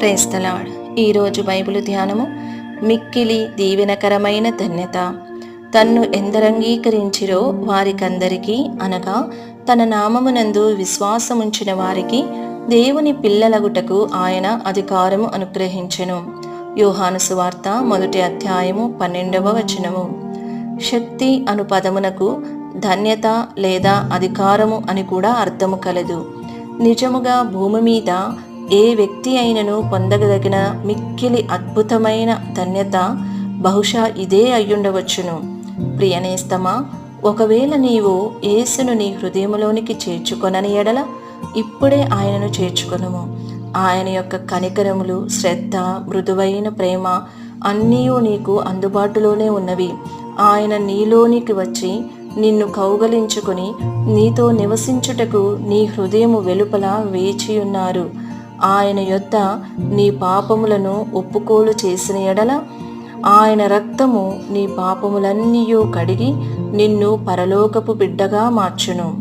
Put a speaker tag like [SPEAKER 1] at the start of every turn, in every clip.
[SPEAKER 1] క్రైస్తలాడ్ ఈరోజు బైబిల్ ధ్యానము మిక్కిలి దీవెనకరమైన ధన్యత. తన్ను ఎందరంగీకరించిరో వారికందరికీ అనగా తన నామమునందు విశ్వాసముంచిన వారికి దేవుని పిల్లలగుటకు ఆయన అధికారము అనుగ్రహించెను. యోహాను సువార్త మొదటి అధ్యాయము పన్నెండవ వచనము. శక్తి అను పదమునకు ధన్యత లేదా అధికారము అని కూడా అర్థము కలదు. నిజముగా భూమి మీద ఏ వ్యక్తి అయినను పొందగలిగిన మిక్కిలి అద్భుతమైన ధన్యత బహుశా ఇదే అయ్యుండవచ్చును. ప్రియనేస్తమా ఒకవేళ నీవు యేసును నీ హృదయంలోనికి చేర్చుకొనని ఎడల ఇప్పుడే ఆయనను చేర్చుకొనుము. ఆయన యొక్క కనికరములు శ్రద్ధ మృదువైన ప్రేమ అన్నీ నీకు అందుబాటులోనే ఉన్నవి. ఆయన నీలోనికి వచ్చి నిన్ను కౌగలించుకొని నీతో నివసించుటకు నీ హృదయము వెలుపల వేచి ఉన్నారు ఆయన యొద్ద నీ పాపములను ఒప్పుకోలు చేసిన ఎడల ఆయన రక్తము నీ పాపములన్నీయో కడిగి నిన్ను పరలోకపు బిడ్డగా మార్చును.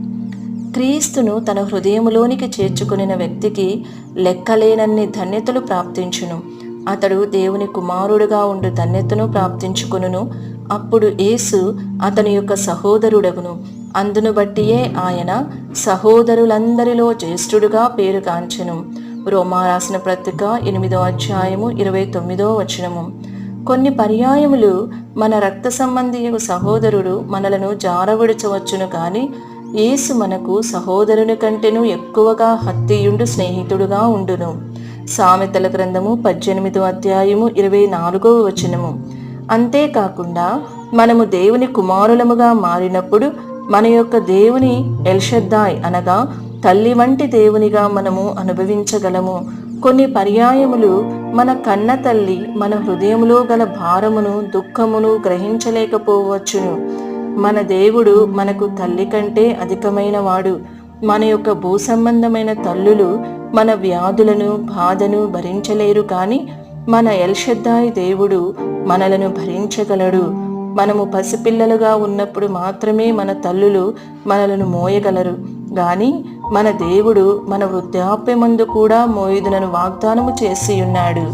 [SPEAKER 1] క్రీస్తును తన హృదయములోనికి చేర్చుకునిన వ్యక్తికి లెక్కలేనన్ని ధన్యతలు ప్రాప్తించును. అతడు దేవుని కుమారుడుగా ఉండు ధన్యతను ప్రాప్తించుకును అప్పుడు యేసు అతని యొక్క సహోదరుడగును. అందును బట్టియే ఆయన సహోదరులందరిలో జ్యేష్ఠుడుగా పేరుగాంచెను రోమా రాసిన పత్రిక ఎనిమిదో అధ్యాయము ఇరవై తొమ్మిదో వచనము. కొన్ని పర్యాయములు మన రక్త సంబంధీయ సహోదరుడు మనలను జారవిడచవచ్చును కానీ యేసు మనకు సహోదరుని కంటేను ఎక్కువగా హత్తియుండు స్నేహితుడుగా ఉండును. సామెతల గ్రంథము పద్దెనిమిదో అధ్యాయము ఇరవై నాలుగవ వచనము. అంతేకాకుండా మనము దేవుని కుమారులముగా మారినప్పుడు మన యొక్క దేవుని ఎల్షద్దాయ్ అనగా తల్లి వంటి దేవునిగా మనము అనుభవించగలము. కొన్ని పర్యాయములు మన కన్న తల్లి మన హృదయములో గల భారమును దుఃఖమును గ్రహించలేకపోవచ్చును. మన దేవుడు మనకు తల్లి కంటే అధికమైన వాడు. మన యొక్క భూ సంబంధమైన తల్లులు మన వ్యాధులను బాధను భరించలేరు కానీ మన ఎల్షద్దాయి దేవుడు మనలను భరించగలడు. మనము పసిపిల్లలుగా ఉన్నప్పుడు మాత్రమే మన తల్లులు మనలను మోయగలరు. కానీ మన దేవుడు మన వృద్ధాప్యమందు కూడా మోయుదునను వాగ్దానము చేసి ఉన్నాడు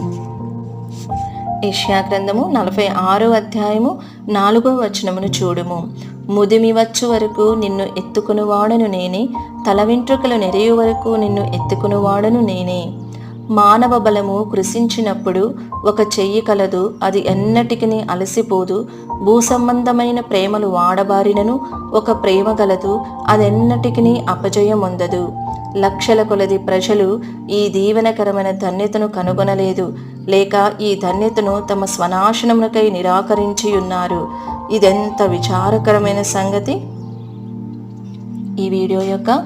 [SPEAKER 1] ఏషియా గ్రంథము నలభై ఆరో అధ్యాయము నాలుగో వచనమును చూడుము. ముదిమి వచ్చు వరకు నిన్ను ఎత్తుకునివాడను నేనే తల వెంట్రుకలు నెరయు వరకు నిన్ను ఎత్తుకునివాడను నేనే. మానవ బలము కృషించినప్పుడు ఒక చెయ్యి కలదు అది ఎన్నటికి అలసిపోదు. భూసంబంధమైన ప్రేమలు వాడబారినను ఒక ప్రేమ గలదు అదెన్నటికి అపజయం లక్షల కొలది ప్రజలు ఈ దీవెనకరమైన ధన్యతను కనుగొనలేదు లేక ఈ ధన్యతను తమ స్వనాశనమునకై నిరాకరించి ఉన్నారు ఇదెంత విచారకరమైన సంగతి? ఈ వీడియో యొక్క